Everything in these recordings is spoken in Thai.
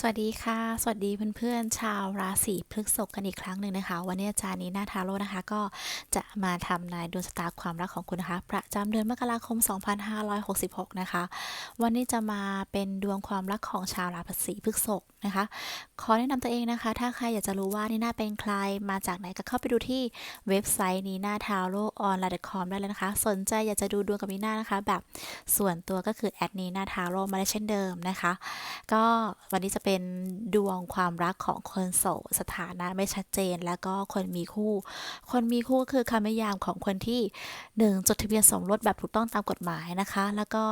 สวัสดีค่ะ สวัสดีเพื่อนๆ ชาวราศีพฤษภกันอีกครั้งหนึ่งนะคะ วันนี้อาจารย์นีนาทาโร่นะคะ ก็จะมาทำนายดวงชะตาความรักของคุณนะคะ ประจำเดือนมกราคม 2566 นะคะ วันนี้จะมาเป็นดวงความรักของชาวราศีพฤษภนะคะ ขอแนะนำตัวเองนะคะ ถ้าใครอยากจะรู้ว่านีน่าเป็นใคร มาจากไหนก็เข้าไปดูที่เว็บไซต์นีน่าทาโร่ออนไลน์ .com ได้เลยนะคะ สนใจอยากจะดูดวงกับนีน่านะคะ แบบส่วนตัวก็คือแอดนีน่าทาโร่มาได้เช่นเดิมนะคะ ก็วันนี้จะเป็นเป็นดวงความรักของคนโสดสถานะไม่ชัดเจน แล้วก็คนมีคู่ คนมีคู่ก็คือคำนิยามของคนที่หนึ่งจดทะเบียนสมรสแบบถูกต้องตามกฎหมายนะคะ แล้วก็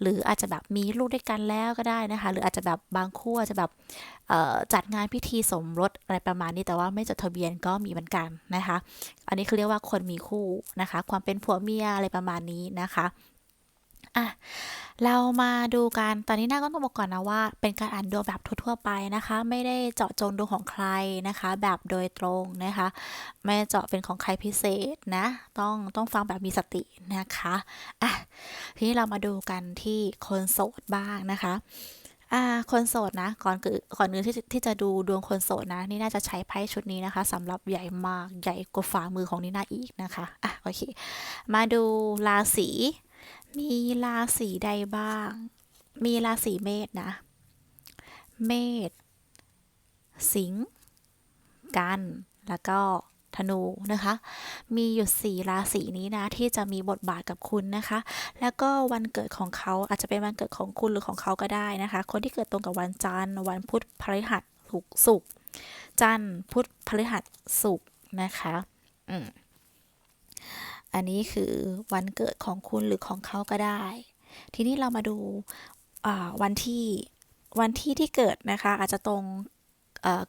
หรืออาจจะแบบมีลูกด้วยกันแล้วก็ได้นะคะ หรืออาจจะแบบบางคู่อาจจะแบบจัดงานพิธีสมรสอะไรประมาณนี้แต่ว่าไม่จดทะเบียนก็มีเหมือนกันนะคะ อันนี้คือเรียกว่าคนมีคู่นะคะ ความเป็นผัวเมียอะไรประมาณนี้นะคะ อะเรามาดูกัน ตอนนี้น่าก็ต้องบอกก่อนนะว่า เป็นการอ่านดวงแบบทั่วๆไปนะคะ ไม่ได้เจาะจงดวงของใครนะคะ แบบโดยตรงนะคะ ไม่เจาะเป็นของใครพิเศษนะ ต้องต้องฟังแบบมีสตินะคะอะทีนี้เรามาดูกันที่คนโสดบ้างนะคะอ่าคนโสดนะก่อนคือก่อนอื่นที่ที่จะดูดวงคนโสดนะ นี่น่าจะใช้ไพ่ชุดนี้นะคะสำหรับใหญ่มากใหญ่กว่าฝ่ามือของนี่นาอีกนะคะอะโอเค มาดูราศี มีราศีใดบ้าง มีราศีเมษนะ เมษ สิงห์ กัน แล้วก็ธนูนะคะ มีอยู่สี่ราศีนี้นะ ที่จะมีบทบาทกับคุณนะคะ แล้วก็วันเกิดของเขาอาจจะเป็นวันเกิดของคุณหรือของเขาก็ได้นะคะ คนที่เกิดตรงกับวันจันทร์ วันพุธพฤหัสศุกร์ศุกร์จันทร์พุธพฤหัสศุกร์นะคะ อืม อันนี้คือวันเกิดของคุณหรือของเขาก็ได้ ทีนี้เรามาดูวันที่วันที่ที่เกิดนะคะ อาจจะตรง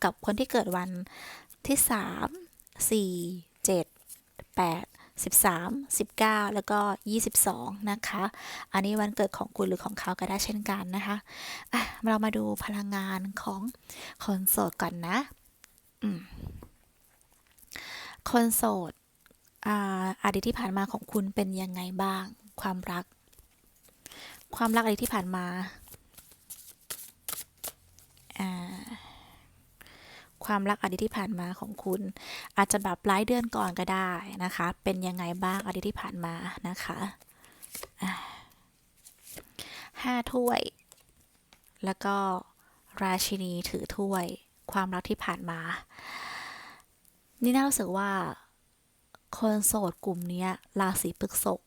กับคนที่เกิดวันที่สามสี่เจ็ดแปดสิบสามสิบเก้าแล้วก็ยี่สิบสองนะคะ อันนี้วันเกิดของคุณหรือของเขาก็ได้เช่นกันนะคะอะเรามาดูพลังงานของคนโสดก่อนนะคนโสด อดีตที่ผ่านมาของคุณเป็นยังไงบ้าง ความรัก ความรักอดีตที่ผ่านมา ความรักอดีตที่ผ่านมาของคุณ อาจจะแบบหลายเดือนก่อนก็ได้นะคะ เป็นยังไงบ้างอดีตที่ผ่านมานะคะห้าถ้วย แล้วก็ราชินีถือถ้วย ความรักที่ผ่านมา นี่น่ารู้สึกว่า คนโสดกลุ่มนี้ราศีพฤษภ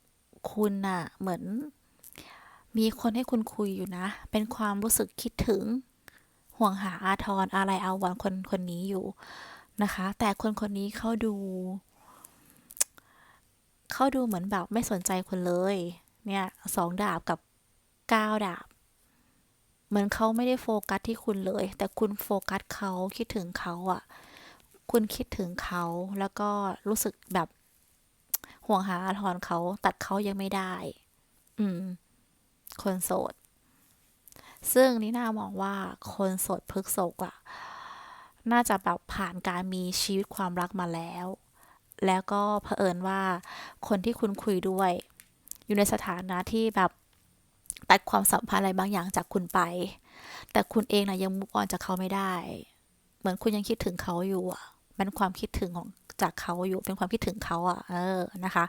คุณน่ะ เหมือน มีคนให้คุณคุยอยู่นะ เป็นความรู้สึกคิดถึง ห่วงหาอาทรอะไรเอาวันคนคนนี้อยู่นะคะ แต่คนคนนี้เขาดู เขาดูเหมือนแบบไม่สนใจคุณเลย เนี่ยสองดาบกับเก้าดาบเหมือนเขาไม่ได้โฟกัสที่คุณเลย แต่คุณโฟกัสเขาคิดถึงเขาอะ คุณคิดถึงเขาแล้วก็รู้สึกแบบห่วงหาอาทรเขาตัดเขายังไม่ได้ อืม คนโสด ซึ่งนี่น่ามองว่าคนโสดพฤกษกอะน่าจะแบบผ่านการมีชีวิตความรักมาแล้ว แล้วก็เผอิญว่าคนที่คุณคุยด้วย อยู่ในสถานะที่แบบตัดความสัมพันธ์อะไรบางอย่างจากคุณไป แต่คุณเองนะยังมุกออนจากเขาไม่ได้ เหมือนคุณยังคิดถึงเขาอยู่อะ เป็นความคิดถึงของจากเขาอยู่เป็นความคิดถึงเขาอะ เออนะคะ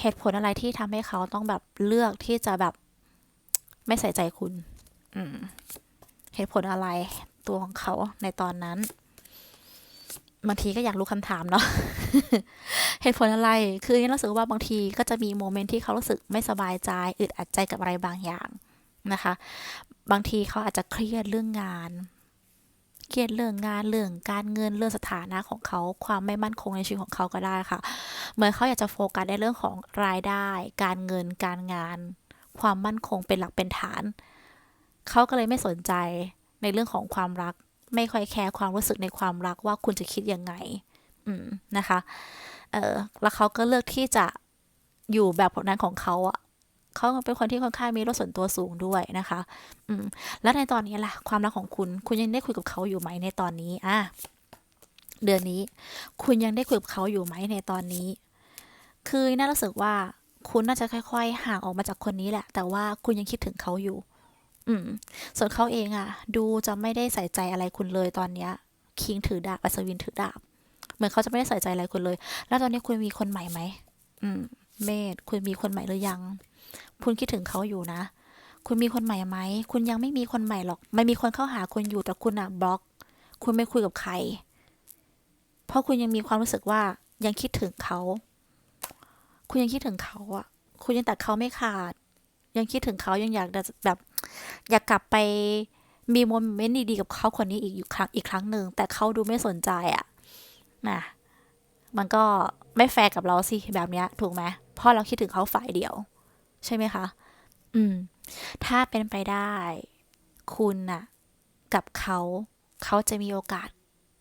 เหตุผลอะไรที่ทำให้เขาต้องแบบเลือกที่จะแบบไม่ใส่ใจคุณ อืม เหตุผลอะไรตัวของเขาในตอนนั้นบางทีก็อยากรู้คำถามเนาะ เหตุผลอะไร คือนี่รู้สึกว่าบางทีก็จะมีโมเมนต์ที่เขารู้สึกไม่สบายใจ อึดอัดใจกับอะไรบางอย่างนะคะ บางทีเขาอาจจะเครียดเรื่องงาน เครียดเรื่องงานเรื่องการเงินเรื่องสถานะของเขา ความไม่มั่นคงในชีวิตของเขาก็ได้ค่ะ เหมือนเขาอยากจะโฟกัสในเรื่องของรายได้ การเงินการงาน ความมั่นคงเป็นหลักเป็นฐาน เขาก็เลยไม่สนใจในเรื่องของความรัก ไม่ค่อยแคร์ความรู้สึกในความรักว่าคุณจะคิดยังไง อืมนะคะ เออแล้วเขาก็เลือกที่จะอยู่แบบนั้นของเขาอะ เขาเป็นคนที่ค่อนข้างมีโลกส่วนตัวสูงด้วยนะคะ อืม แล้วในตอนนี้ล่ะ ความรักของคุณ คุณยังได้คุยกับเขาอยู่ไหมในตอนนี้ อะ เดือนนี้ คุณยังได้คุยกับเขาอยู่ไหมในตอนนี้ คือน่ารู้สึกว่า คุณน่าจะค่อย ๆ ห่างออกมาจากคนนี้แหละ แต่ว่าคุณยังคิดถึงเขาอยู่ อืม ส่วนเขาเองอะ ดูจะไม่ได้ใส่ใจอะไรคุณเลยตอนเนี้ย คิงถือดาบอัศวินถือดาบ เหมือนเขาจะไม่ได้ใส่ใจอะไรคุณเลย แล้วตอนนี้คุณมีคนใหม่ไหม อืม เมธคุณมีคนใหม่หรือยัง คุณคิดถึงเขาอยู่นะ คุณมีคนใหม่ไหม คุณยังไม่มีคนใหม่หรอกไม่มีคนเข้าหาคุณอยู่แต่คุณอะบล็อก คุณไม่คุยกับใคร เพราะคุณยังมีความรู้สึกว่ายังคิดถึงเขา คุณยังคิดถึงเขาอะคุณยังตัดเขาไม่ขาด ยังคิดถึงเขายังอยากแบบ อยากกลับไปมีโมเมนต์ดีๆกับเขาคนนี้อีกอยู่ครั้งอีกครั้งหนึ่งแต่เขาดูไม่สนใจอะนะมันก็ไม่แฟร์กับเราสิแบบเนี้ย ถูกไหมเพราะเราคิดถึงเขาฝ่ายเดียว ใช่ไหมคะ อืม ถ้าเป็นไปได้ คุณน่ะ กับเขา เขาจะมีโอกาส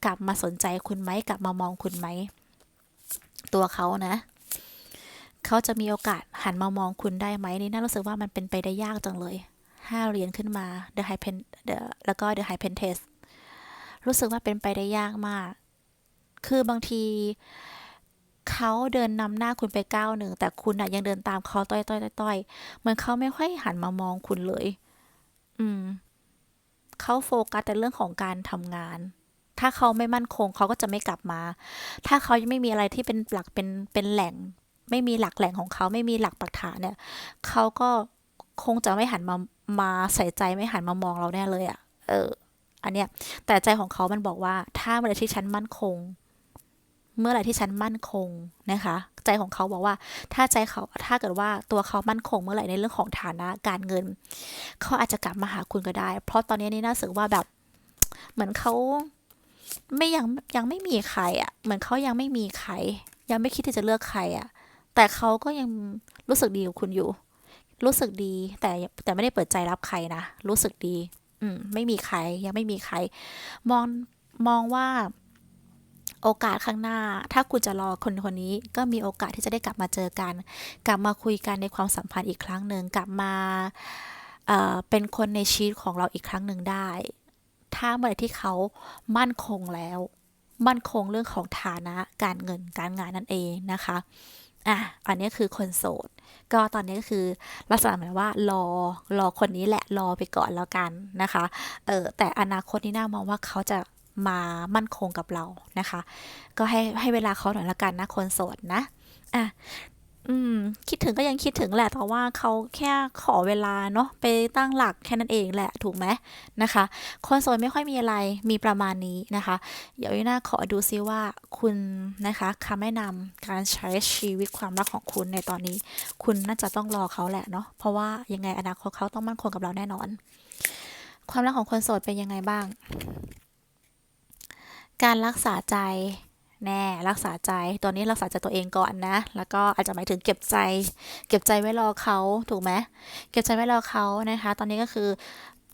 กลับมาสนใจคุณไหม กลับมามองคุณไหม ตัวเขานะ เขาจะมีโอกาสหันมามองคุณได้ไหมนี่น่ารู้สึกว่ามันเป็นไปได้ยากจังเลยห้าเหรียญขึ้นมา the high pen the แล้วก็ the high pen test รู้สึกว่าเป็นไปได้ยากมาก คือบางที เขาเดินนำหน้าคุณไปก้าวหนึ่งแต่คุณอะยังเดินตามเขาต้อยต้อยต้อยเหมือนเขาไม่ค่อยหันมามองคุณเลย อืมเขาโฟกัสแต่เรื่องของการทำงาน ถ้าเขาไม่มั่นคงเขาก็จะไม่กลับมา ถ้าเขายังไม่มีอะไรที่เป็นหลักเป็นเป็นแหล่ง ไม่มีหลักแหล่งของเขาไม่มีหลักปักฐานเนี่ยเขาก็คงจะไม่หันมามาใส่ใจไม่หันมามองเราแน่เลยอะ่ะ เออ อันเนี้ย แต่ใจของเขามันบอกว่า ถ้าเมื่อไรที่ฉันมั่นคง เมื่อไหร่ที่ฉันมั่นคงนะคะ ใจของเขาบอกว่า ถ้าใจเขาถ้าเกิดว่าตัวเขามั่นคงเมื่อไหร่ในเรื่องของฐานะการเงิน เขาอาจจะกลับมาหาคุณก็ได้ เพราะตอนนี้นี่น่าสึกว่าแบบ เหมือนเขาไม่ยังยังไม่มีใครอะ่ะ เหมือนเขายังไม่มีใคร ยังไม่คิดที่จะเลือกใครอะ่ะ แต่เขาก็ยังรู้สึกดีกับคุณอยู่ รู้สึกดี แต่แต่ไม่ได้เปิดใจรับใครนะรู้สึกดี อืมไม่มีใครยังไม่มีใคร มองมองว่า โอกาสข้างหน้า ถ้าคุณจะรอคนคนนี้ก็มีโอกาสที่จะได้กลับมาเจอกัน กลับมาคุยกันในความสัมพันธ์อีกครั้งหนึ่งกลับมาเเป็นคนในชีวิตของเราอีกครั้งหนึ่งได้ ถ้าเมื่อไรที่เขามั่นคงแล้ว มั่นคงเรื่องของฐานะการเงินการงานนั่นเองนะคะอะอันนี้คือคนโสด ก็ตอนนี้ก็คือลักษณะเหมือนว่ารอรอคนนี้แหละรอไปก่อนแล้วกันนะคะเออแต่อนาคตนี่น่ามองว่าเขาจะ มามั่นคงกับเรานะคะ ก็ให้ให้เวลาเขาหน่อยละกันนะคนโสดนะอะอืมคิดถึงก็ยังคิดถึงแหละแต่ว่าเขาแค่ขอเวลาเนาะไปตั้งหลักแค่นั้นเองแหละถูกไหมนะคะ คนโสดไม่ค่อยมีอะไรมีประมาณนี้นะคะ เดี๋ยววินาขอดูซิว่าคุณนะคะคำแนะนำการใช้ชีวิตความรักของคุณในตอนนี้ คุณน่าจะต้องรอเขาแหละเนาะเพราะว่ายังไงอนาคตเขาต้องมั่นคงกับเราแน่นอน ความรักของคนโสดเป็นยังไงบ้าง การรักษาใจแน่รักษาใจตัวนี้รักษาใจตัวเองก่อนนะ แล้วก็อาจจะหมายถึงเก็บใจ เก็บใจไว้รอเขาถูกไหมเก็บใจไว้รอเขานะคะ ตอนนี้ก็คือ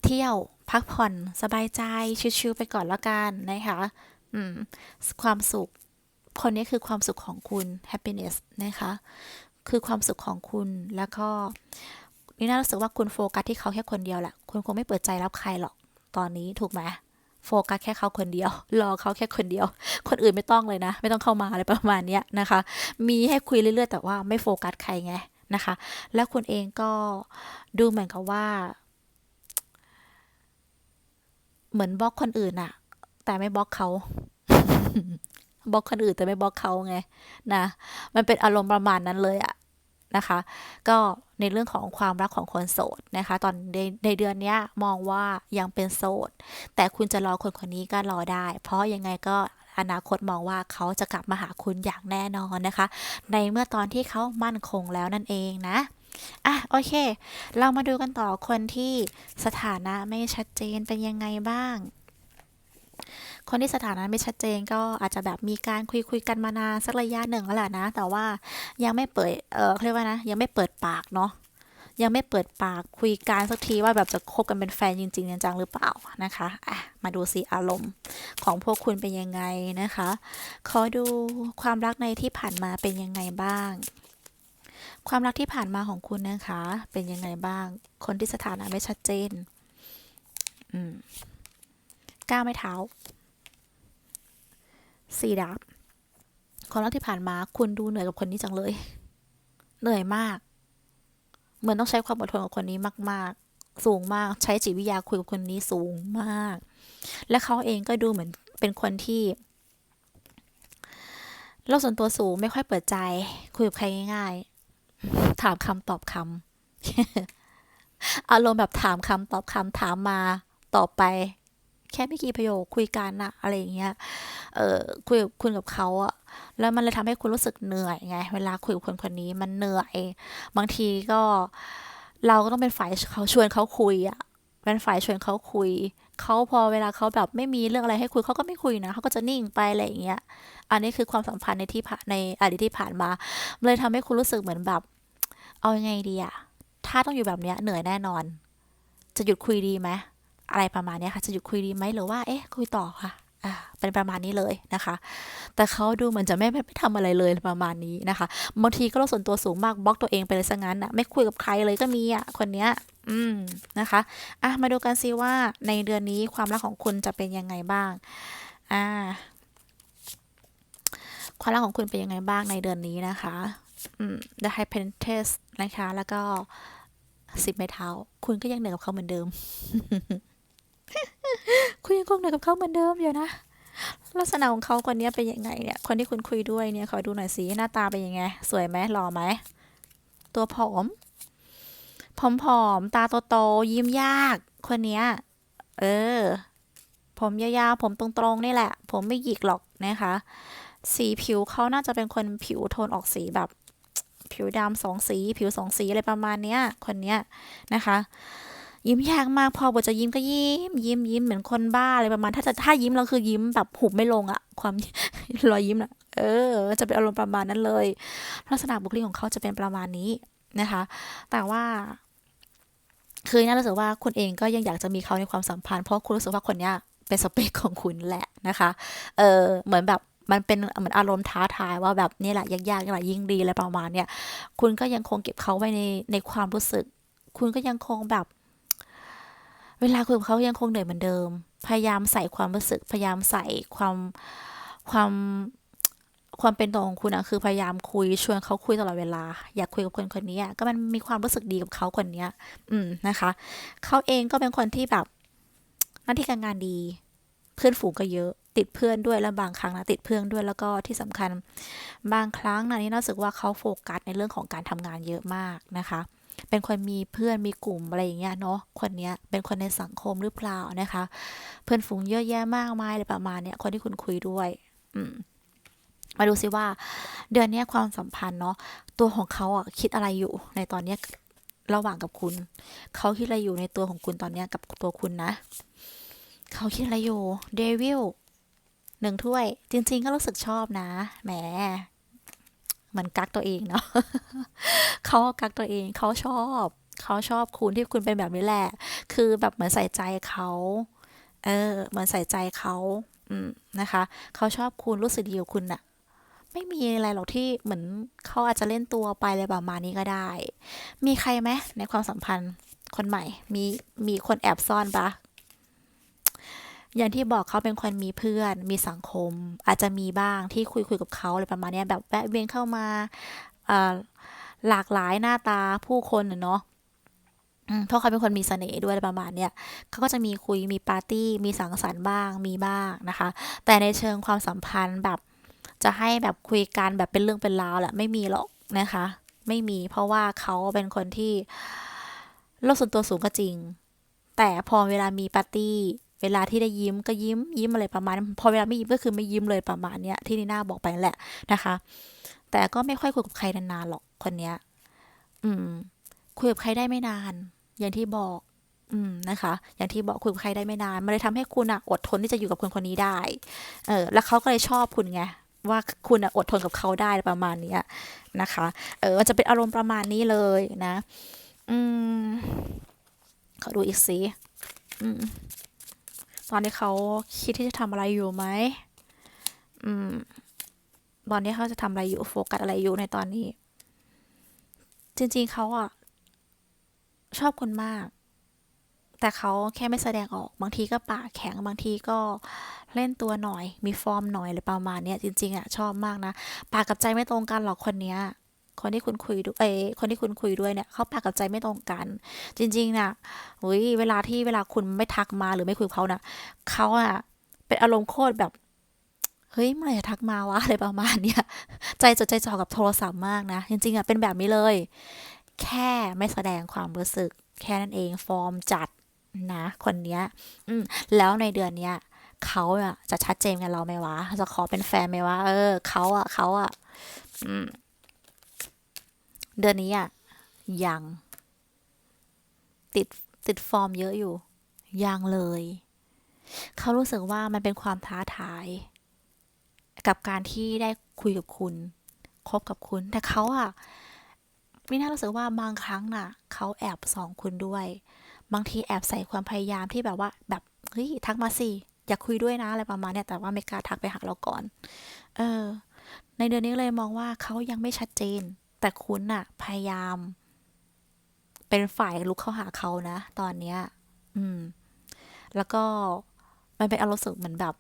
เที่ยวพักผ่อนสบายใจชิลๆไปก่อนแล้วกันนะคะอืมความสุข คนนี้คือความสุขของคุณ happiness นะคะ คือความสุขของคุณแล้วก็นี่น่ารู้สึกว่าคุณโฟกัสที่เขาแค่คนเดียวแหละ คุณคงไม่เปิดใจรับใครหรอกตอนนี้ถูกไหม โฟกัสแค่เขาคนเดียว รอเขาแค่คนเดียว คนอื่นไม่ต้องเลยนะ ไม่ต้องเข้ามาอะไรประมาณนี้นะคะ มีให้คุยเรื่อยๆ แต่ว่าไม่โฟกัสใครไงนะคะ แล้วคุณเองก็ดูเหมือนกับว่า เหมือนบล็อกคนอื่นอะแต่ไม่บล็อกเขาบล็อกคนอื่นแต่ไม่บล็อกเขาไงนะ มันเป็นอารมณ์ประมาณนั้นเลยอะ นะคะ ก็ในเรื่องของความรักของคนโสดนะคะ ตอนในในเดือนนี้มองว่ายังเป็นโสด แต่คุณจะรอคนคนนี้ก็รอได้ เพราะยังไงก็อนาคตมองว่าเขาจะกลับมาหาคุณอย่างแน่นอนนะคะ ในเมื่อตอนที่เขามั่นคงแล้วนั่นเองนะอะโอเค เรามาดูกันต่อคนที่สถานะไม่ชัดเจนเป็นยังไงบ้าง คนที่สถานะไม่ชัดเจนก็อาจจะแบบมีการคุยคุยกันมานานสักระยะหนึ่งแล้วแหละนะ แต่ว่ายังไม่เปิด เออเขาเรียกว่านะ ยังไม่เปิดปากเนาะ ยังไม่เปิดปากคุยกันสักทีว่าแบบจะคบกันเป็นแฟนจริงๆจังๆหรือเปล่านะคะอะมาดูสิอารมณ์ของพวกคุณเป็นยังไงนะคะ ขอดูความรักในที่ผ่านมาเป็นยังไงบ้างความรักที่ผ่านมาของคุณนะคะ เป็นยังไงบ้าง คนที่สถานะไม่ชัดเจน อืมก้าวไม่เท้า สี่ดาบความรักที่ผ่านมาคุณดูเหนื่อยกับคนนี้จังเลย เหนื่อยมาก เหมือนต้องใช้ความอดทนกับคนนี้มาก ๆ สูงมาก ใช้จิตวิทยาคุยกับคนนี้สูงมาก และเขาเองก็ดูเหมือนเป็นคนที่โลกส่วนตัวสูงไม่ค่อยเปิดใจ คุยกับใครง่าย ๆ ถามคำตอบคำอารมณ์แบบถามคำตอบคำถามมาตอบไป แค่ไม่กี่ประโยคคุยกันอะอะไรอย่างเงี้ย เออคุยกับคุณกับเขาอะแล้วมันเลยทำให้คุณรู้สึกเหนื่อยไง เวลาคุยกับคนคนนี้มันเหนื่อย บางทีก็เราก็ต้องเป็นฝ่ายเขาชวนเขาคุยอะเป็นฝ่ายชวนเขาคุย เขาพอเวลาเขาแบบไม่มีเรื่องอะไรให้คุยเขาก็ไม่คุยนะเขาก็จะนิ่งไปอะไรอย่างเงี้ย อันนี้คือความสัมพันธ์ในที่ผ่านในอดีตที่ผ่านมา เลยทำให้คุณรู้สึกเหมือนแบบ เอายังไงดีอะถ้าต้องอยู่แบบเนี้ยเหนื่อยแน่นอน จะหยุดคุยดีไหม อะไรประมาณนี้ค่ะ จะหยุดคุยดีไหมหรือว่า เอ๊ะ คุยต่อค่ะเป็นประมาณนี้เลยนะคะ แต่เขาดูเหมือนจะไม่ไม่ไม่ทำอะไรเลยประมาณนี้นะคะ บางทีก็โลกส่วนตัวสูงมากบล็อกตัวเองไปเลยซะงั้นอะไม่คุยกับใครเลยก็มีอะคนเนี้ย อืมนะคะ อะมาดูกันซิว่าในเดือนนี้ความรักของคุณจะเป็นยังไงบ้าง อ่า ความรักของคุณเป็นยังไงบ้างในเดือนนี้นะคะ อืม The High Priestess นะคะ แล้วก็สิบไม้เท้า คุณก็ยังเหนื่อยกับเขาเหมือนเดิม คุณยังคงเหนื่อยกับเขาเหมือนเดิมอยู่นะ ลักษณะของเขาคนนี้เป็นยังไงเนี่ย คนที่คุณคุยด้วยเนี่ยขอดูหน่อยสิหน้าตาเป็นยังไง สวยไหมหล่อไหม ตัวผอม ผอมๆ ตาโตๆ ยิ้มยาก คนเนี้ย เออ ผมยาวๆ ผมตรงๆ นี่แหละ ผมไม่หยิกหรอกนะคะ สีผิวเขาน่าจะเป็นคนผิวโทนออกสีแบบ ผิวดำสองสี ผิวสองสีอะไรประมาณเนี้ย คนเนี้ยนะคะ ยิ้มยากมากพอบทจะยิ้มก็ยิ้ม ยิ้มยิ้มเหมือนคนบ้าอะไรประมาณ ถ้าจะถ้ายิ้มเราคือยิ้มแบบหุบไม่ลงอะความรอยยิ้มนะเออ จะเป็นอารมณ์ประมาณนั้นเลย ลักษณะบุคลิกของเขาจะเป็นประมาณนี้นะคะ แต่ว่าคือน่ารู้สึกว่าคุณเองก็ยังอยากจะมีเขาในความสัมพันธ์เพราะคุณรู้สึกว่าคนเนี้ยเป็นสเปคของคุณแหละนะคะ เออเหมือนแบบมันเป็นเหมือนอารมณ์ท้าทายว่าแบบนี่แหละยากๆนี่แหละยิ่งดีอะไรประมาณเนี้ยคุณก็ยังคงเก็บเขาไว้ในในความรู้สึก คุณก็ยังคงแบบ เวลาคุยกับเขายังคงเหนื่อยเหมือนเดิม พยายามใส่ความรู้สึก พยายามใส่ความความความเป็นตัวของคุณอะคือพยายามคุยชวนเขาคุยตลอดเวลา อยากคุยกับคนคนนี้อะก็มันมีความรู้สึกดีกับเขาคนเนี้ย อืมนะคะ เขาเองก็เป็นคนที่แบบหน้าที่การงานดี เพื่อนฝูงก็เยอะติดเพื่อนด้วยแล้วบางครั้งนะติดเพื่อนด้วยแล้วก็ที่สำคัญ บางครั้งนะนี่รู้สึกว่าเขาโฟกัสในเรื่องของการทำงานเยอะมากนะคะ เป็นคนมีเพื่อนมีกลุ่มอะไรอย่างเงี้ยเนาะคนเนี้ยเป็นคนในสังคมหรือเปล่านะคะ เพื่อนฝูงเยอะแยะมากมายอะไรประมาณเนี้ยคนที่คุณคุยด้วย อืมมาดูซิว่า เดือนเนี้ยความสัมพันธ์เนาะตัวของเขาอะคิดอะไรอยู่ในตอนเนี้ยระหว่างกับคุณ เขาคิดอะไรอยู่ในตัวของคุณตอนเนี้ยกับตัวคุณนะ เขาคิดอะไรอยู่เดวิลหนึ่งถ้วย จริง ๆ ก็รู้สึกชอบนะ แหม มือนกักตัวเองเนาะเขากักตัวเองเขาชอบเขาชอบคุณที่คุณเป็นแบบนี้แหละ คือแบบเหมือนใส่ใจเขาเออเหมือนใส่ใจเขาอืมนะคะเขาชอบคุณรู้สึกดีกับคุณน่ะไม่มีอะไรหรอกที่เหมือนเขาอาจจะเล่นตัวไปอะไรประมาณนี้ก็ได้ มีใครไหมในความสัมพันธ์คนใหม่ มีมีคนแอบซ่อนปะ อย่างที่บอกเขาเป็นคนมีเพื่อน มีสังคม อาจจะมีบ้างที่คุยคุยกับเขาอะไรประมาณนี้แบบแวะเวียนเข้ามาหลากหลายหน้าตาผู้คนเนาะเพราะเขาเป็นคนมีเสน่ห์ด้วยอะไรประมาณเนี้ยเขาก็จะมีคุยมีปาร์ตี้มีสังสรรค์บ้างมีบ้างนะคะ แต่ในเชิงความสัมพันธ์แบบจะให้แบบคุยกันแบบเป็นเรื่องเป็นราวแหละไม่มีหรอกนะคะ ไม่มีเพราะว่าเขาเป็นคนที่โลกส่วนตัวสูงก็จริง แต่พอเวลามีปาร์ตี้ เวลาที่ได้ยิ้มก็ยิ้มยิ้มอะไรประมาณพอเวลาไม่ยิ้มก็คือไม่ยิ้มเลยประมาณเนี้ยที่นีน่าบอกไปแหละนะคะ แต่ก็ไม่ค่อยคุยกับใครนานๆหรอกคนเนี้ย อืม คุยกับใครได้ไม่นาน อย่างที่บอก อืมนะคะ อย่างที่บอกคุยกับใครได้ไม่นานมันเลยทำให้คุณอะอดทนที่จะอยู่กับคนคนนี้ได้ เออ แล้วเขาก็เลยชอบคุณไงว่าคุณอะอดทนกับเขาได้ประมาณเนี้ยนะคะ เออมันจะเป็นอารมณ์ประมาณนี้เลยนะ อืมขอดูอีกสิอืม ตอนนี้เขาคิดที่จะทำอะไรอยู่ไหมอืม ตอนนี้เขาจะทำอะไรอยู่โฟกัสอะไรอยู่ในตอนนี้ จริง ๆเขาอะชอบคุณมาก แต่เขาแค่ไม่แสดงออก บางทีก็ปากแข็ง บางทีก็เล่นตัวหน่อย มีฟอร์มหน่อยอะไรประมาณเนี้ยจริง ๆอะชอบมากนะ ปากกับใจไม่ตรงกันหรอกคนเนี้ย คนที่คุณคุยด้วยเอคนที่คุณคุยด้วยเนี่ยเขาปากกับใจไม่ตรงกัน จริงๆน่ะอุ้ยเวลาที่เวลาคุณไม่ทักมาหรือไม่คุยเขาน่ะเขาอะเป็นอารมณ์โคตรแบบเฮ้ยเมื่อไหร่จะทักมาวะอะไรประมาณเนี้ยใจจดใจจ่อกับโทรศัพท์มากนะ จริงๆอะเป็นแบบนี้เลย แค่ไม่แสดงความรู้สึก แค่นั้นเองฟอร์มจัดนะ คนเนี้ย อืมแล้วในเดือนเนี้ยเขาอะจะชัดเจนกับเราไหมวะ จะขอเป็นแฟนไหมวะ เออเขาอะเขาอะอืม เดือนนี้อะยัง ติดติดฟอร์มเยอะอยู่ ยังเลย เขารู้สึกว่ามันเป็นความท้าทาย กับการที่ได้คุยกับคุณ คบกับคุณ แต่เขาอะไม่น่ารู้สึกว่าบางครั้งน่ะ เขาแอบส่องคุณด้วย บางทีแอบใส่ความพยายามที่แบบว่า แบบเฮ้ยทักมาสิอยากคุยด้วยนะอะไรประมาณเนี้ยแต่ว่าไม่กล้าทักไปหาเราก่อน เออ ในเดือนนี้เลยมองว่าเขายังไม่ชัดเจน แต่คุณน่ะพยายาม เป็นฝ่ายลุกเข้าหาเขานะ ตอนเนี้ย อืม แล้วก็มันเป็นอารมณ์สึกเหมือนแบบ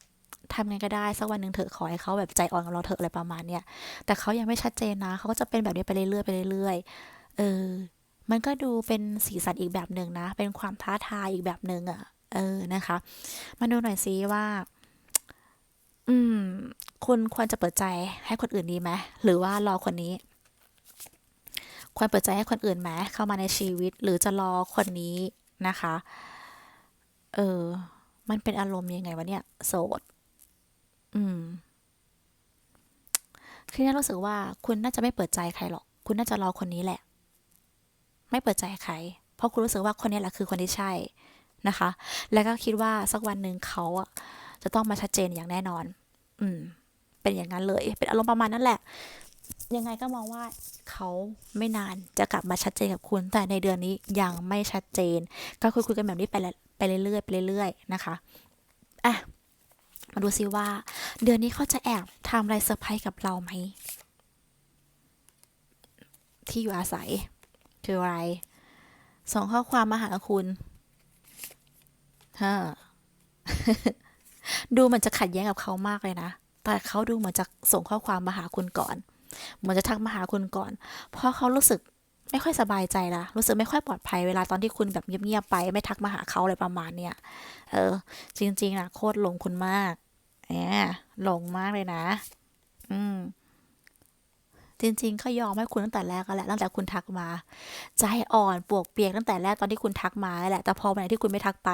ทำไงก็ได้สักวันหนึ่งเถอะขอให้เขาแบบใจอ่อนกับเราเถอะอะไรประมาณเนี้ยแต่เขายังไม่ชัดเจนนะเขาก็จะเป็นแบบนี้ไปเรื่อยๆไปเรื่อยๆเออ มันก็ดูเป็นสีสันอีกแบบหนึ่งนะ เป็นความท้าทายอีกแบบหนึ่งอะเออนะคะ มาดูหน่อยซิว่า อืม คุณควรจะเปิดใจให้คนอื่นดีไหมหรือว่ารอคนนี้ ควรเปิดใจให้คนอื่นไหมเข้ามาในชีวิต หรือจะรอคนนี้นะคะ เออ มันเป็นอารมณ์ยังไงวะเนี่ย โสด อืม คือเนี่ยรู้สึกว่าคุณน่าจะไม่เปิดใจใครหรอก คุณน่าจะรอคนนี้แหละ ไม่เปิดใจใคร เพราะคุณรู้สึกว่าคนนี้แหละคือคนที่ใช่นะคะ แล้วก็คิดว่าสักวันหนึ่งเขาอะจะต้องมาชัดเจนอย่างแน่นอน อืม เป็นอย่างนั้นเลย เป็นอารมณ์ประมาณนั้นแหละ ยังไงก็มองว่าเขาไม่นานจะกลับมาชัดเจนกับคุณ แต่ในเดือนนี้ยังไม่ชัดเจน ก็คุยคุยกันแบบนี้ไปละไปเรื่อยๆไปเรื่อยๆนะคะอะมาดูซิว่า เดือนนี้เขาจะแอบทำอะไรเซอร์ไพรส์กับเราไหมที่อยู่อาศัย คืออะไรส่งข้อความมาหาคุณฮะดูเหมือนจะขัดแย้งกับเขามากเลยนะ แต่เขาดูเหมือนจะส่งข้อความมาหาคุณก่อน เหมือนจะทักมาหาคุณก่อน เพราะเขารู้สึกไม่ค่อยสบายใจละรู้สึกไม่ค่อยปลอดภัยเวลาตอนที่คุณแบบเงียบๆไป ไม่ทักมาหาเขาอะไรประมาณเนี้ยเออ จริงๆนะโคตรหลงคุณมากแหมหลงมากเลยนะ อืม จริงๆเขายอมให้คุณตั้งแต่แรกก็แหละตั้งแต่คุณทักมา ใจอ่อนปวกเปียกตั้งแต่แรกตอนที่คุณทักมาแหละ แต่พอวันไหนที่คุณไม่ทักไป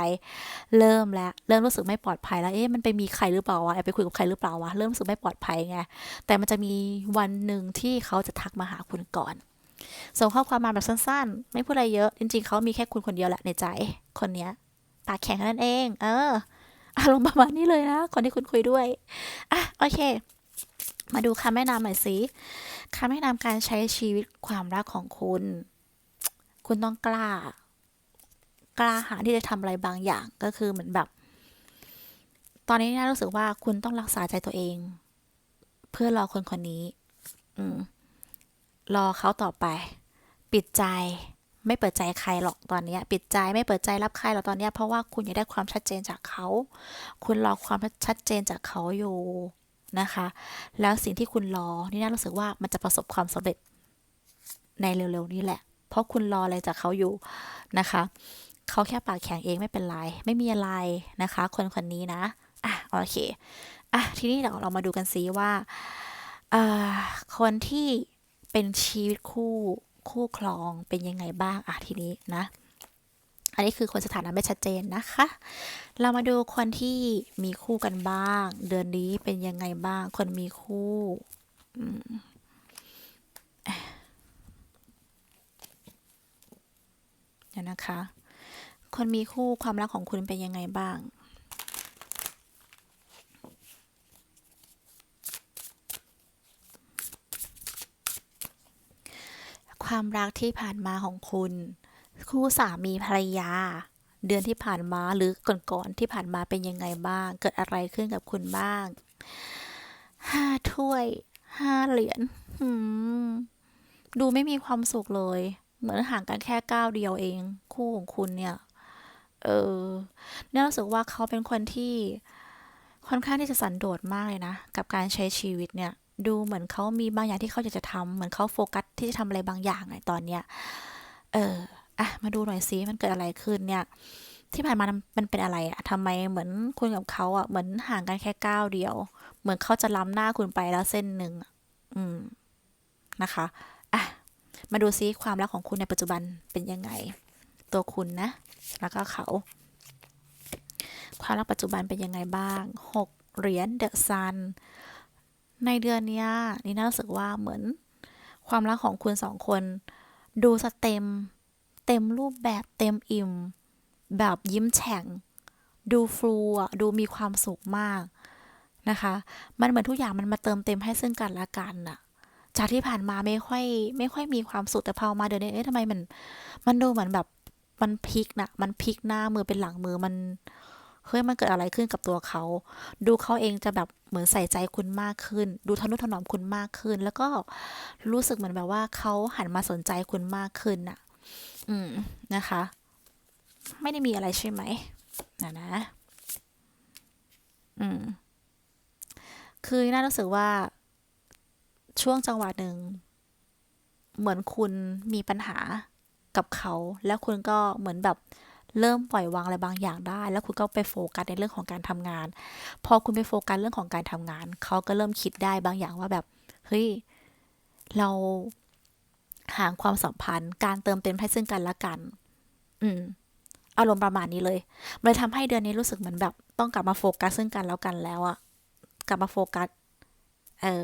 เริ่มแล้วเริ่มรู้สึกไม่ปลอดภัยแล้วเอ๊ะมันไปมีใครหรือเปล่าวะไปคุยกับใครหรือเปล่าวะเริ่มรู้สึกไม่ปลอดภัยไงแต่มันจะมีวันหนึ่งที่เขาจะทักมาหาคุณก่อนส่งข้อความมาแบบสั้นๆ ไม่พูดอะไรเยอะ จริงๆ เขามีแค่คุณคนเดียวแหละในใจ คนเนี้ย ปากแข็งนั้นเอง เออ อารมณ์ประมาณนี้เลยนะ คนที่คุณคุยด้วย อะ โอเค มาดูคำแนะนำหน่อยสิคำแนะนำการใช้ชีวิตความรักของคุณ คุณต้องกล้า กล้าหาที่จะทำอะไรบางอย่างก็คือเหมือนแบบ ตอนนี้น่ารู้สึกว่าคุณต้องรักษาใจตัวเอง เพื่อรอคนคนนี้ อืม รอเขาต่อไป ปิดใจไม่เปิดใจใครหรอกตอนนี้ปิดใจไม่เปิดใจรับใครหรอกตอนนี้เพราะว่าคุณอยากได้ความชัดเจนจากเขา คุณรอความชัดเจนจากเขาอยู่ นะคะ แล้วสิ่งที่คุณรอนี่น่ารู้สึกว่ามันจะประสบความสำเร็จในเร็วๆนี้แหละ เพราะคุณรออะไรจากเขาอยู่นะคะ เขาแค่ปากแข็งเองไม่เป็นไร ไม่มีอะไรนะคะ คนคนนี้นะ อะ โอเค อะ ทีนี้เดี๋ยวเรามาดูกันซิว่า คนที่เป็นชีวิตคู่คู่ครองเป็นยังไงบ้าง อะ ทีนี้นะ อันนี้คือคนสถานะไม่ชัดเจนนะคะ เรามาดูคนที่มีคู่กันบ้าง เดือนนี้เป็นยังไงบ้าง คนมีคู่เดี๋ยวนะคะ คนมีคู่ความรักของคุณเป็นยังไงบ้างความรักที่ผ่านมาของคุณ คู่สามีภรรยา เดือนที่ผ่านมาหรือก่อนๆที่ผ่านมาเป็นยังไงบ้าง เกิดอะไรขึ้นกับคุณบ้างห้าถ้วยห้าเหรียญดูไม่มีความสุขเลย เหมือนห่างกันแค่ก้าวเดียวเอง คู่ของคุณเนี่ย เออเนี่ยรู้สึกว่าเขาเป็นคนที่ค่อนข้างที่จะสันโดษมากเลยนะ กับการใช้ชีวิตเนี่ย ดูเหมือนเขามีบางอย่างที่เขาอยากจะทำเหมือนเขาโฟกัสที่จะทำอะไรบางอย่างไงตอนเนี้ย เออ อะมาดูหน่อยซิมันเกิดอะไรขึ้นเนี่ยที่ผ่านมามันเป็นอะไรอะทำไมเหมือนคุณกับเขาอะเหมือนห่างกันแค่ก้าวเดียว เหมือนเขาจะล้ำหน้าคุณไปแล้วเส้นหนึ่งอืม นะคะอะมาดูซิความรักของคุณในปัจจุบันเป็นยังไง ตัวคุณนะ แล้วก็เขา ความรักปัจจุบันเป็นยังไงบ้างหกเหรียญเดอะซัน ในเดือนนี้นี่น่ารู้สึกว่าเหมือน ความรักของคุณสองคน ดูสเต็ม เต็มรูปแบบเต็มอิ่ม แบบยิ้มแฉ่ง ดูฟลูอะดูมีความสุขมากนะคะ มันเหมือนทุกอย่างมันมาเติมเต็มให้ซึ่งกันและกันอะจากที่ผ่านมาไม่ค่อย ไม่ค่อยมีความสุขแต่พอมาเดือนนี้เอ๊ะทำไมมัน มันดูเหมือนแบบมันพลิกนะมันพลิกหน้ามือเป็นหลังมือมันเฮ้ยมันเกิดอะไรขึ้นกับตัวเขา ดูเขาเองจะแบบเหมือนใส่ใจคุณมากขึ้น ดูทนุถนอมคุณมากขึ้น แล้วก็รู้สึกเหมือนแบบว่าเขาหันมาสนใจคุณมากขึ้นน่ะ อืม นะคะ ไม่ได้มีอะไรใช่ไหมนะนะ อืม คือน่ารู้สึกว่าช่วงจังหวะหนึ่ง เหมือนคุณมีปัญหากับเขา แล้วคุณก็เหมือนแบบเริ่มปล่อยวางอะไรบางอย่างได้ แล้วคุณก็ไปโฟกัสในเรื่องของการทำงาน พอคุณไปโฟกัสเรื่องของการทำงาน เขาก็เริ่มคิดได้บางอย่างว่าแบบ เฮ้ย เรา ห่างความสัมพันธ์ การเติมเต็มให้ซึ่งกันและกัน อืม อารมณ์ประมาณนี้เลยมันเลยทำให้เดือนนี้รู้สึกเหมือนแบบ ต้องกลับมาโฟกัสซึ่งกันแล้วกันแล้วอะกลับมาโฟกัส เออ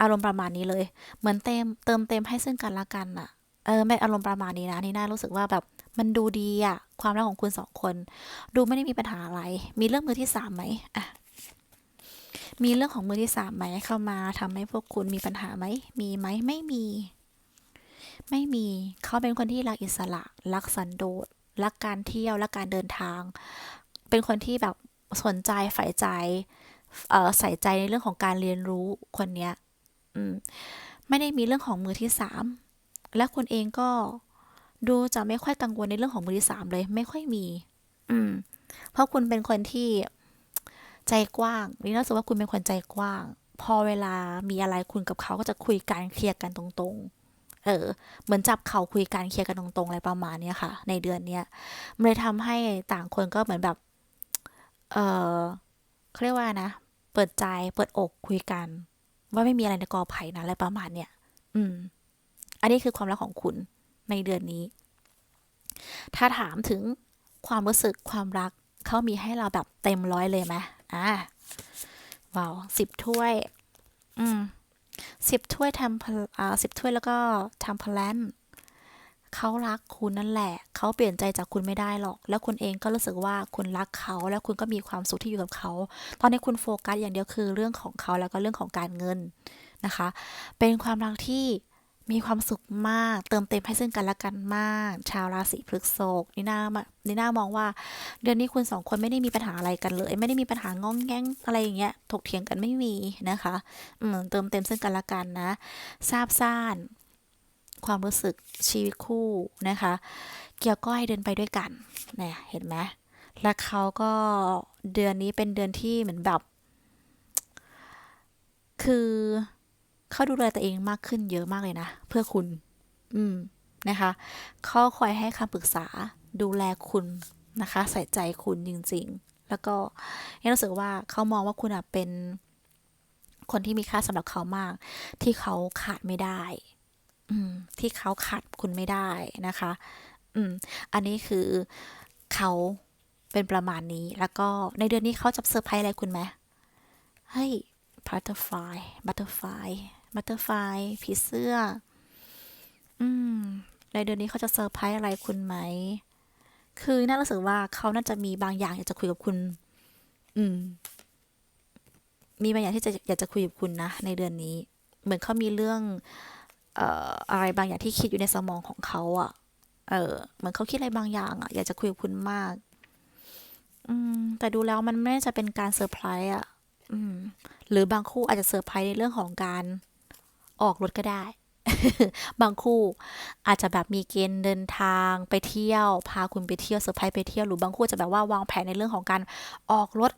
อารมณ์ประมาณนี้เลย เหมือนเต็มเติมเต็มให้ซึ่งกันและกันอะเออไม่อารมณ์ประมาณนี้นะนี่น่ารู้สึกว่าแบบมันดูดีอะความรักของคุณสองคน ดูไม่ได้มีปัญหาอะไร มีเรื่องมือที่สามไหมอะมีเรื่องของมือที่สามไหมเข้ามาทำให้พวกคุณมีปัญหาไหมมีไหมไม่มี ไม่มีเขาเป็นคนที่รักอิสระ รักสันโดษ รักการเที่ยว รักการเดินทาง เป็นคนที่แบบสนใจใฝ่ใจใส่ใจในเรื่องของการเรียนรู้คนเนี้ยไม่ได้มีเรื่องของมือที่สามและคุณเองก็ดูจะไม่ค่อยกังวลในเรื่องของมือที่สามเลย ไม่ค่อยมี อืม เพราะคุณเป็นคนที่ใจกว้างนี่น่าสึกว่าคุณเป็นคนใจกว้าง พอเวลามีอะไรคุณกับเขาก็จะคุยกันเคลียร์กันตรงๆ เออ เหมือนจับเขาคุยกันเคลียร์กันตรงๆอะไรประมาณเนี้ยค่ะ ในเดือนเนี้ยมันเลยทำให้ต่างคนก็เหมือนแบบ เออเขาเรียกว่านะ เปิดใจเปิดอกคุยกัน ว่าไม่มีอะไรในกอไผ่นะอะไรประมาณเนี้ยอืม อันนี้คือความรักของคุณในเดือนนี้ ถ้าถามถึงความรู้สึกความรักเขามีให้เราแบบเต็มร้อยเลยไหมอ่าว้าวสิบถ้วย อืม สิบถ้วยทำอ่าสิบถ้วยแล้วก็ทำพลันเขารักคุณนั่นแหละ เขาเปลี่ยนใจจากคุณไม่ได้หรอก แล้วคุณเองก็รู้สึกว่าคุณรักเขา แล้วคุณก็มีความสุขที่อยู่กับเขา ตอนนี้คุณโฟกัสอย่างเดียวคือเรื่องของเขาแล้วก็เรื่องของการเงินนะคะ เป็นความรักที่ มีความสุขมาก เติมเต็มให้ซึ่งกันและกันมาก ชาวราศีพฤษภนี่น่านี่น่ามองว่า เดือนนี้คุณสองคนไม่ได้มีปัญหาอะไรกันเลย ไม่ได้มีปัญหางองแง้งอะไรอย่างเงี้ยถกเถียงกันไม่มีนะคะอืมเติมเต็มซึ่งกันและกันนะทราบซ่านความรู้สึกชีวิตคู่นะคะ เกี่ยวก้อยเดินไปด้วยกันเนี่ยเห็นไหมและเขาก็เดือนนี้เป็นเดือนที่เหมือนแบบ คือ เขาดูแลตัวเองมากขึ้นเยอะมากเลยนะ เพื่อคุณ อืมนะคะเขาคอยให้คำปรึกษาดูแลคุณนะคะ ใส่ใจคุณจริง ๆ แล้วก็ยังรู้สึกว่าเขามองว่าคุณเป็น คนที่มีค่าสำหรับเขามาก ที่เขาขาดไม่ได้ อืม ที่เขาขาดคุณไม่ได้นะคะ อืม อันนี้คือเขาเป็นประมาณนี้ แล้วก็ในเดือนนี้เขาจะเซอร์ไพรส์อะไรคุณไหมเฮ้ย butterfly butterfly butterfly ผีเสื้อ อืม ในเดือนนี้เขาจะเซอร์ไพรส์อะไรคุณไหม คือน่ารู้สึกว่าเขาน่าจะมีบางอย่างอยากจะคุยกับคุณ อืม มีบางอย่างที่จะอยากจะคุยกับคุณนะในเดือนนี้ เหมือนเขามีเรื่อง เอ่อ อะไรบางอย่างที่คิดอยู่ในสมองของเขาอะเออ เหมือนเขาคิดอะไรบางอย่างอะอยากจะคุยกับคุณมาก อืม แต่ดูแล้วมันไม่จะเป็นการเซอร์ไพรส์อะอืม หรือบางคู่อาจจะเซอร์ไพรส์ในเรื่องของการ ออกรถก็ได้ บางคู่อาจจะแบบมีเกณฑ์เดินทางไปเที่ยว พาคุณไปเที่ยวเซอร์ไพรส์ไปเที่ยวหรือบางคู่จะแบบว่าวางแผนในเรื่องของการออกรถ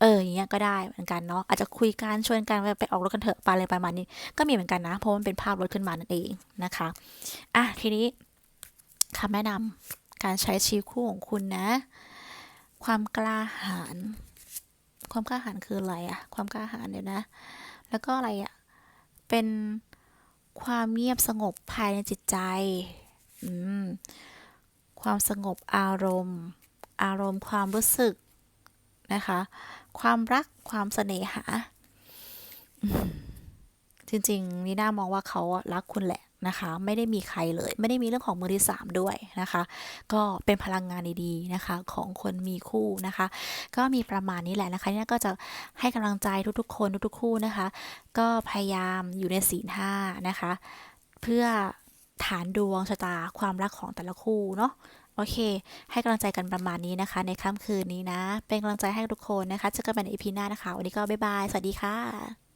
เอออย่างเงี้ยก็ได้เหมือนกันเนาะอาจจะคุยกันชวนกันไปออกรถกันเถอะไปอะไรประมาณนี้ ก็มีเหมือนกันนะ เพราะมันเป็นภาพรถขึ้นมานั่นเองนะคะอะทีนี้คำแนะนำการใช้ชีวิตคู่ของคุณนะ ความกล้าหาญความกล้าหาญคืออะไรอะความกล้าหาญเดี๋ยวนะ แล้วก็อะไรอะ เป็นความเงียบสงบภายในจิตใจอืมความสงบอารมณ์ อารมณ์ความรู้สึกนะคะ ความรักความเสน่หา จริงๆนีน่ามองว่าเขาอะรักคุณแหละ นะคะ ไม่ได้มีใครเลย ไม่ได้มีเรื่องของมือที่สามด้วยนะคะ ก็เป็นพลังงานดีๆนะคะ ของคนมีคู่นะคะ ก็มีประมาณนี้แหละนะคะนี่ก็จะให้กำลังใจทุกๆ คนทุกๆคู่นะคะ ก็พยายามอยู่ในศีลห้านะคะ เพื่อฐานดวงชะตาความรักของแต่ละคู่เนาะโอเค ให้กำลังใจกันประมาณนี้นะคะ ในค่ำคืนนี้นะ เป็นกำลังใจให้ทุกคนนะคะเจอกันใหม่ในอีพีหน้านะคะ วันนี้ก็บ๊ายบาย สวัสดีค่ะ